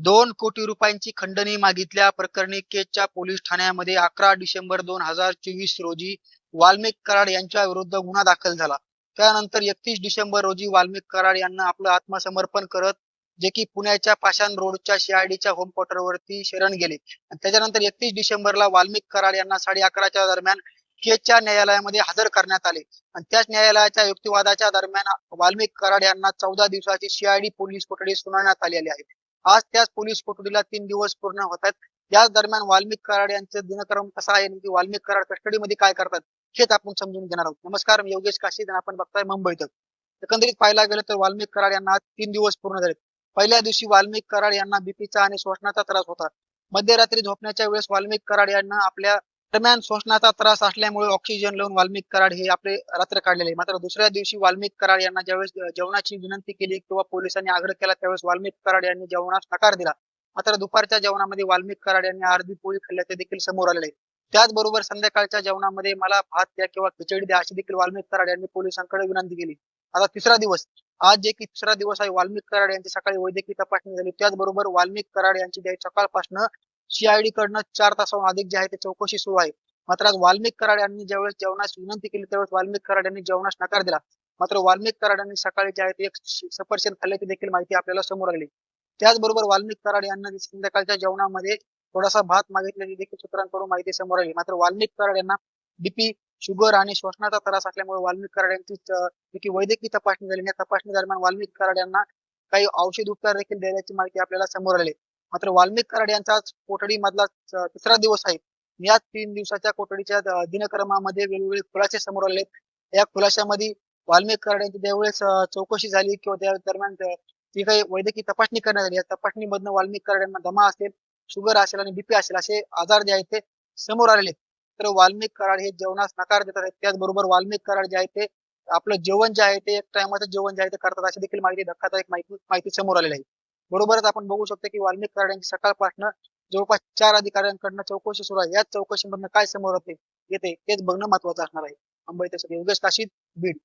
दोन कोटी रुपयांची खंडणी मागितल्या प्रकरणी केजच्या पोलीस ठाण्यामध्ये अकरा डिसेंबर दोन हजार चोवीस रोजी वाल्मिक कराड यांच्या विरुद्ध गुन्हा दाखल झाला. त्यानंतर एकतीस डिसेंबर रोजी वाल्मिक कराड यांना आपलं आत्मसमर्पण करत जे की पुण्याच्या पाषाण रोडच्या सीआयडीच्या होम वरती शरण गेले. आणि त्याच्यानंतर एकतीस डिसेंबरला वाल्मिक कराड यांना साडे अकराच्या दरम्यान केजच्या न्यायालयामध्ये हजर करण्यात आले. आणि त्याच न्यायालयाच्या युक्तिवादाच्या दरम्यान वाल्मिक कराड यांना चौदा दिवसाची सीआयडी पोलीस कोठडी सुनावण्यात आलेली आहे. आज त्याच पोलीस कोठडीला तीन दिवस पूर्ण होत आहेत याच दरम्यान वाल्मिक कराड यांचं दिनक्रम कसा आहे? नेमकी वाल्मिक कराड कस्टडीमध्ये काय करतात? हेच आपण समजून घेणार आहोत. नमस्कार मी योगेश काशी आपण बघताय मुंबईत एकंदरीत पाहायला गेलं तर वाल्मिक कराड यांना आज तीन दिवस पूर्ण झाले पहिल्या दिवशी वाल्मिक कराड यांना बीपीचा आणि श्वसनाचा त्रास होता. मध्यरात्री झोपण्याच्या वेळेस वाल्मिक कराड यांना आपल्या दरम्यान श्वसनाचा त्रास असल्यामुळे ऑक्सिजन लावून वाल्मिक कराड हे आपले रात्र काढलेले. मात्र दुसऱ्या दिवशी वाल्मिक कराड यांना ज्यावेळेस जेवणाची विनंती केली किंवा पोलिसांनी आग्रह केला त्यावेळेस वाल्मिक कराड यांनी जेवणास नकार दिला. मात्र दुपारच्या जेवणामध्ये वाल्मिक कराड यांनी अर्धी पोळी खाल्ल्याचे देखील समोर आलेले आहे त्याचबरोबर संध्याकाळच्या जेवणामध्ये मला भात द्या किंवा खिचडी द्या अशी देखील वाल्मिक कराड यांनी पोलिसांकडे विनंती केली. आता तिसरा दिवस. आज जे की तिसरा दिवस आहे वाल्मिक कराड यांची सकाळी वैद्यकीय तपासणी झाली. त्याचबरोबर वाल्मिक कराड यांची सकाळपासून सीआयडी कडनं चार तासाहून अधिक जे आहे ते चौकशी सुरू आहे. मात्र आज वाल्मिक कराड यांनी ज्यावेळेस जेवणास विनंती केली त्यावेळेस वाल्मिक कराड यांनी जेवणास नकार दिला. मात्र वाल्मिक कराड यांनी सकाळी जे आहे ते एक सफरचंद खाल्ल्याची देखील माहिती आपल्याला समोर आली. त्याचबरोबर वाल्मिक कराड यांना संध्याकाळच्या जेवणामध्ये थोडासा भात मागितल्याची देखील सूत्रांकडून माहिती समोर आली. मात्र वाल्मिक कराड यांना बीपी शुगर आणि श्वसनाचा त्रास असल्यामुळे वाल्मिक कराड यांची वैद्यकीय तपासणी झाली या तपासणी दरम्यान वाल्मिक कराड यांना काही औषध उपचार देखील देण्याची माहिती आपल्याला समोर आली. मात्र वाल्मिक कराड यांचा कोठडी मधला तिसरा दिवस आहे. या तीन दिवसाच्या कोठडीच्या दिनक्रमामध्ये वेगवेगळे खुलासे समोर आले. या खुलाशामध्ये वाल्मिक कराड यांची ज्यावेळेस चौकशी झाली किंवा त्या दरम्यान जी काही वैद्यकीय तपासणी करण्यात आली या तपासणीमधनं वाल्मिक कराड यांना दमा असेल शुगर असेल आणि बीपी असेल असे आजार जे आहेत ते समोर आलेले. तर वाल्मिक कराड हे जेवणास नकार देतात आहेत. त्याचबरोबर वाल्मिक कराड जे आहे ते आपलं जेवण जे आहे ते एक टायमाचं जेवण जे आहे ते करतात अशी देखील माहिती धक्कादायक माहिती माहिती समोर आलेली आहे. बरोबरच आपण बघू शकतो की वाल्मिक कराड सकाळ सकाळपासून जवळपास चार अधिकाऱ्यांकडनं चौकशी सुरू आहे. याच चौकशीमधनं काय समोर होते येते तेच बघणं महत्वाचं असणार आहे. अंबाई ते योगेश काशीद बीड.